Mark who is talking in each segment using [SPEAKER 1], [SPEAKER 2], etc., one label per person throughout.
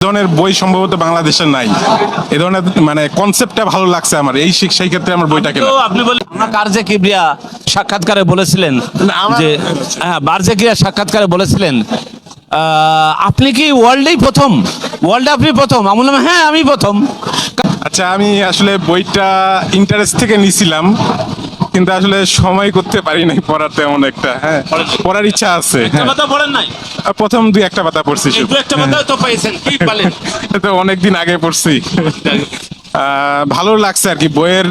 [SPEAKER 1] ধরনের বই সম্ভবত বাংলাদেশে নাই। এ ধরনের মানে কনসেপ্টটা ভালো লাগছে আমার। এই সেই ক্ষেত্রে আমার বইটা কেনা
[SPEAKER 2] তো আপনি বলেন আমরা কার্জে কিবরিয়া সাক্ষাৎকারে বলেছিলেন যে হ্যাঁ বার্জে কিবরিয়া সাক্ষাৎকারে বলেছিলেন আহ, আপনি কি ওয়ার্ল্ডেই প্রথম? ওয়ার্ল্ডে আপনি প্রথম? আমি বললাম হ্যাঁ আমি প্রথম।
[SPEAKER 1] আচ্ছা আমি আসলে বইটা ইন্টারেস্ট থেকে নিছিলাম। কিন্তু আসলে সময় করতে পারি নাই পড়ার তেমন একটা হ্যাঁ। পড়ার ইচ্ছা আছে হ্যাঁ।
[SPEAKER 2] নাই?
[SPEAKER 1] প্রথম দুই একটা পাতা পড়ছি
[SPEAKER 2] এই একটা কথা তো পাইছেন কি বলেন
[SPEAKER 1] তো অনেকদিন আগে পড়ছি। আহ, ভালো লাগছে আর কি বইয়ের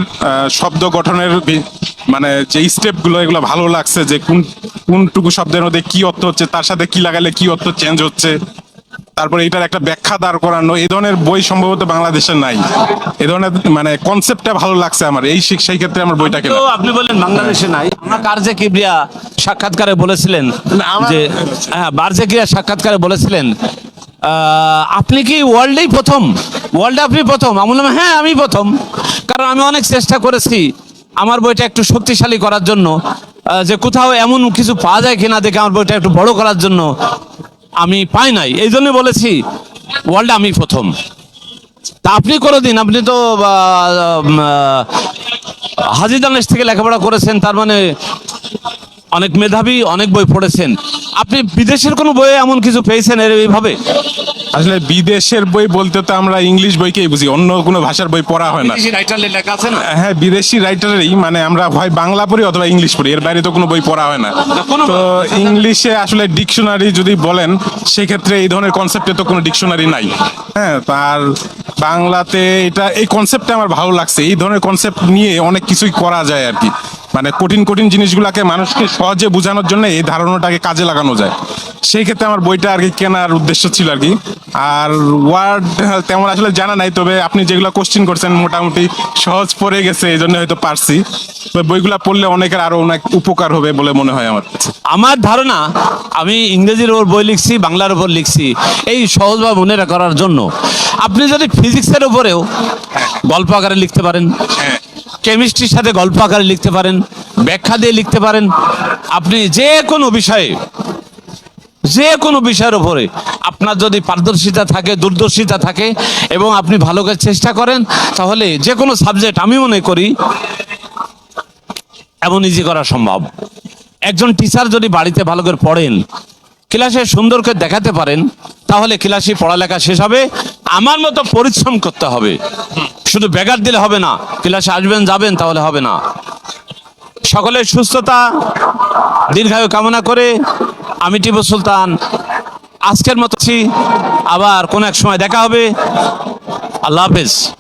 [SPEAKER 1] শব্দ গঠনের মানে যে স্টেপগুলো এগুলো ভালো লাগছে যে কোন কোনটুকু শব্দের মধ্যে কি অর্থ হচ্ছে তার সাথে কি লাগালে কি অর্থ চেঞ্জ হচ্ছে। তারপরে এটার একটা ব্যাখ্যা দাঁড় করানো এই ধরনের বই সম্ভবত বাংলাদেশে নাই। এ ধরনের মানে কনসেপ্টটা ভালো লাগছে আমার। এই সেই ক্ষেত্রে আমার বইটা কেনা।
[SPEAKER 2] আপনি বলেন বাংলাদেশে নাই। আমরা কার্জে কিবরিয়া সাক্ষাৎকারে বলেছিলেন যে হ্যাঁ বার্জে কিবরিয়া সাক্ষাৎকারে বলেছিলেন আপনি কি ওয়ার্ল্ডেই প্রথম? ওয়ার্ল্ডে আপনি প্রথম? আমি বললাম হ্যাঁ আমি প্রথম। কারণ আমি অনেক চেষ্টা করেছি আমার বইটা একটু শক্তিশালী করার জন্য যে কোথাও এমন কিছু পাওয়া যায় কিনা দেখে আমার বইটা একটু বড় করার জন্য। আমি পাই নাই। এই জন্য বলেছি ওয়ার্ল্ডে আমি প্রথম। তা আপনি কোনোদিন, আপনি তো হাজিদানেশ থেকে লেখাপড়া করেছেন, তার মানে অনেক মেধাবী অনেক বই পড়েছেন। আপনি বিদেশের কোনো বইয়ে এমন কিছু পেয়েছেন এর এইভাবে?
[SPEAKER 1] আসলে বিদেশের বই বলতে তো আমরা ইংলিশ বইকেই বুঝি অন্য কোনো ভাষার বই পড়া হয় না।
[SPEAKER 2] রাইটারের লেখা আছে না?
[SPEAKER 1] হ্যাঁ বিদেশি রাইটারেরই মানে আমরা হয় বাংলা পড়ি অথবা ইংলিশ পড়ি এর বাইরে তো কোনো বই পড়া হয় না। তো ইংলিশে আসলে ডিকশনারি যদি বলেন সেক্ষেত্রে এই ধরনের কনসেপ্টে তো কোনো ডিকশনারি নাই। হ্যাঁ তার বাংলাতে এটা এই কনসেপ্টটা আমার ভালো লাগছে। এই ধরনের কনসেপ্ট নিয়ে অনেক কিছুই করা যায় আর কি। মানে কঠিন কঠিন জিনিসগুলোকে মানুষকে সহজে বোঝানোর জন্য এই ধারণাটাকে কাজে লাগানো যায়। সেই ক্ষেত্রে আমার বইটা আর কি কেনার উদ্দেশ্য ছিল আর কি। আর ওয়ার্ড তেমন আসলে জানা নাই তবে আপনি যেগুলো কোশ্চিন করছেন মোটামুটি সহজ পড়ে গেছে এই জন্য হয়তো পারছি। তবে বইগুলো পড়লে অনেকের আরও অনেক উপকার হবে বলে মনে হয় আমার
[SPEAKER 2] আমার ধারণা আমি ইংরেজির ওপর বই লিখছি বাংলার ওপর লিখছি এই সহজভাবে মনে করার জন্য। আপনি যদি ফিজিক্সের উপরেও গল্প আকারে লিখতে পারেন।
[SPEAKER 1] হ্যাঁ।
[SPEAKER 2] কেমিস্ট্রির সাথে গল্প আকারে লিখতে পারেন, ব্যাখ্যা দিয়ে লিখতে পারেন। আপনি যে কোনো বিষয়ে, যে কোনো বিষয়ের উপরে আপনার যদি পারদর্শিতা থাকে, দূরদর্শিতা থাকে, এবং আপনি ভালো করে চেষ্টা করেন, তাহলে যে কোনো সাবজেক্ট আমি মনে করি এমন ইজি করা সম্ভব। একজন টিচার যদি বাড়িতে ভালো করে পড়েন, ক্লাসে সুন্দর করে দেখাতে পারেন, তাহলে ক্লাসে পড়ালেখা শেষ হবে আমার মতো পরিশ্রম করতে হবে। শুধু বেগার দিলে হবে না, ক্লাসে আসবেন, যাবেন, তাহলে হবে না। সকলের সুস্থতা, দীর্ঘায়ু কামনা করে আমি টিপু সুলতান। আজকের মতো। আবার কোন এক সময় দেখা হবে। আল্লাহ হাফেজ।